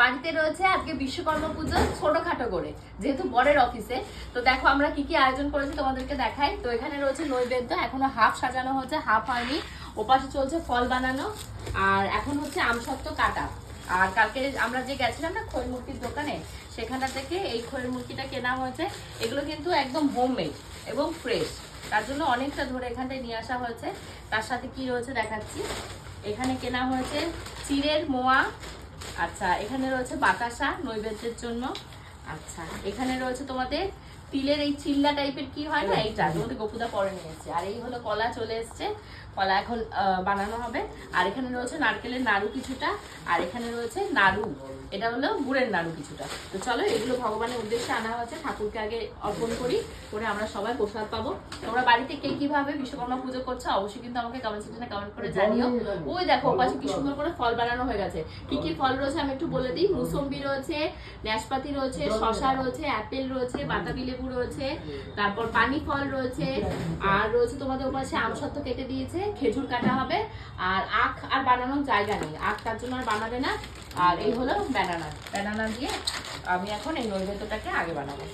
বাড়িতে রয়েছে আজকে বিশ্বকর্মা পুজো ছোটখাটো করে, যেহেতু বরের অফিসে তো দেখো আমরা কি কি আয়োজন করেছি তোমাদেরকে দেখাই। তো এখানে রয়েছে নৈবেদ্য, এখনও হাফ সাজানো হচ্ছে হাফ হয়নি। ওপাশে চলছে ফল বানানো, আর এখন হচ্ছে আমসত্ত্ব কাটা। আর কালকে আমরা যে গেছিলাম না মূর্তির দোকানে সেখানটা থেকে এই মূর্তিটা কেনা হয়েছে। এগুলো কিন্তু একদম হোমমেড এবং ফ্রেশ তার জন্য অনেকটা ধরে এখানটায় নিয়ে আসা হয়েছে। তার সাথে কি রয়েছে দেখাচ্ছি। এখানে কেনা হয়েছে চিড়ের মোয়া আচ্ছা এখানে রয়েছে বাতাসা নৈবেদ্যের জন্য। আচ্ছা এখানে রয়েছে তোমাদের তিলের এই চিল্লা টাইপের কি হয় না এইটা তোমাদের গোপুদা পরে নিয়েছে। আর এই হলো কলা চলে এসছে। কলা এখন বানানো হবে। আর এখানে রয়েছে নারকেলের নাড়ু কিছুটা আর এখানে রয়েছে নাড়ু। এটা হলো গুড়ের নাড়ু কিছুটা। তো চলো এগুলো ভগবানের উদ্দেশ্যে আনা হয়েছে। ঠাকুরকে আগে অর্পণ করি করে আমরা সবাই প্রসাদ পাবো। তোমরা বাড়িতে কে কীভাবে বিশ্বকর্মা পুজো করছ অবশ্যই কিন্তু আমাকে কমেন্ট সেকশনে কমেন্ট করে জানিও। ওই দেখো ওপাশে কি সুন্দর করে ফল বানানো হয়ে গেছে। কি কি ফল রয়েছে আমি একটু বলে দিই। মুসম্বি রয়েছে নাশপাতি রয়েছে শশা রয়েছে অ্যাপেল রয়েছে বাতাবি লেবু রয়েছে, তারপর পানি ফল রয়েছে, আর রয়েছে তোমাদের ওপাশে আমসত্ত্ব কেটে দিয়েছে, খেজুর কাটা হবে, আর আখ আর বানানোর জায়গা নেই, আখ তার জন্য আর বানাবে না, আর এই হলো ব্যানানা ব্যানানা দিয়ে আমি এখন এই নৈবেদ্যটাকে আগে বানাবো।